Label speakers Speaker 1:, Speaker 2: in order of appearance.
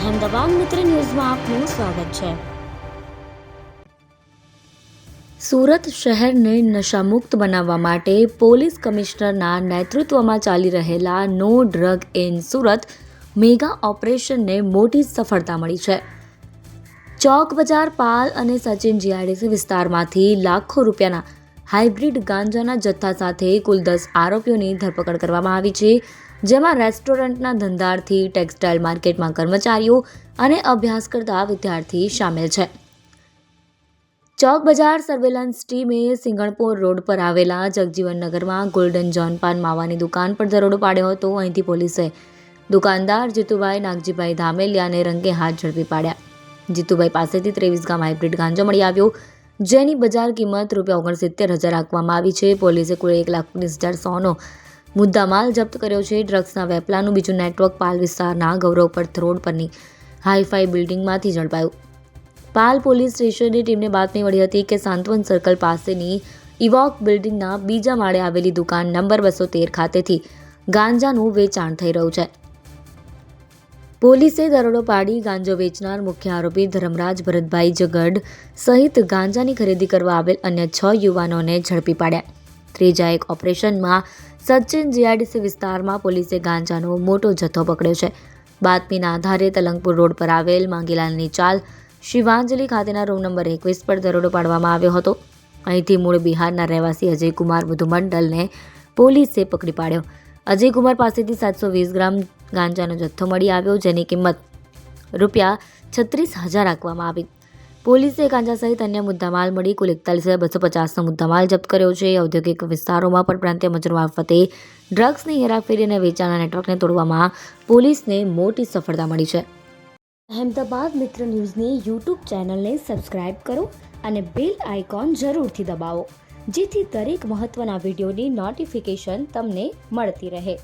Speaker 1: અહેમદાબાદ મિત્ર ન્યૂઝમાં આપનું સ્વાગત છે. સુરત શહેરને નશામુક્ત બનાવવા માટે પોલીસ કમિશનરના નેતૃત્વમાં ચાલી રહેલા no drug in Surat mega ઓપરેશનને મોટી સફળતા મળી છે. ચોક બજાર પાલ અને સચિન જીઆરડીસી વિસ્તારમાંથી લાખો રૂપિયાના હાઇબ્રિડ ગાંજાના જથ્થા સાથે કુલ દસ આરોપીઓની ધરપકડ કરવામાં આવી છે. જેમાં રેસ્ટોરન્ટના ધંધાર્થી, ટેક્સટાઇલ માર્કેટમાં કર્મચારીઓ અને અભ્યાસ કરતા વિદ્યાર્થી સામેલ છે. ચોક બજાર સર્વેલન્સ ટીમે સિંગણપોર રોડ પર આવેલા જગજીવન નગરમાં ગોલ્ડન જોન પાન માવાની દુકાન પર દરોડો પાડ્યો હતો. અહીંથી પોલીસે દુકાનદાર જીતુભાઈ નાગજીભાઈ ધામેલિયાને રંગે હાથ ઝડપી પાડ્યા. જીતુભાઈ પાસેથી ત્રેવીસ ગામ હાઇબ્રિડ ગાંજો મળી આવ્યો. જેની બજાર કિંમત રૂપિયા ઓગણસિત્તેર હજાર રાખવામાં આવી છે. પોલીસે કુલ એક લાખ ઓગણીસ હજાર સોનો મુદ્દામાલ જપ્ત કર્યો છે ડ્રગ્સના વેપલાનું બીજું નેટવર્ક પાલ વિસ્તારના ગૌરવ પર્થ રોડ પરની હાઈફાઈ બિલ્ડિંગમાંથી ઝડપાયું. પાલ પોલીસ સ્ટેશનની ટીમને બાતમી મળી હતી કે સાંત્વન સર્કલ પાસેની ઇવોક બિલ્ડિંગના બીજા માળે આવેલી દુકાન નંબર બસો તેર ખાતેથી ગાંજાનું વેચાણ થઈ રહ્યું છે. પોલીસે દરોડો પાડી ગાંજો વેચનાર મુખ્ય આરોપી ધર્મરાજ ભરતભાઈ જગડ સહિત ગાંજાની ખરીદી કરવા આવેલ અન્ય છ યુવાનોને ઝડપી પાડ્યા. ત્રીજા એક ઓપરેશનમાં સચિન જીઆઈડીસી વિસ્તારમાં પોલીસે ગાંજાનો મોટો જથ્થો પકડ્યો છે. બાતમીના આધારે તલંગપુર રોડ પર આવેલ માંગીલાલની ચાલ શિવાંજલિ ખાતેના રૂમ નંબર એકવીસ પર દરોડો પાડવામાં આવ્યો હતો. અહીંથી મૂળ બિહારના રહેવાસી અજયકુમાર વધુમંડલને પોલીસે પકડી પાડ્યો. અજયકુમાર પાસેથી સાતસો વીસ ગ્રામ ગાંજાનો જથ્થો મળી આવ્યો, જેની કિંમત રૂપિયા છત્રીસ હજાર રાખવામાં આવી પોલીસે ગાંજા સહિત અન્ય મુદ્દામાલ મળી કુલ એકતાલીસ હજાર બસો પચાસનો મુદ્દામાલ જપ્ત કર્યો છે. ઔદ્યોગિક વિસ્તારોમાં પણ પ્રાંતીય મજૂર મારફતે ડ્રગ્સની હેરાફેરી અને વેચાણના નેટવર્કને તોડવામાં પોલીસને મોટી સફળતા મળી છે. અહેમદાબાદ મિત્ર ન્યૂઝની યુટ્યુબ ચેનલને સબસ્ક્રાઇબ કરો અને બેલ આઇકોન જરૂરથી દબાવો, જેથી દરેક મહત્ત્વના વિડીયોની નોટિફિકેશન તમને મળતી રહે.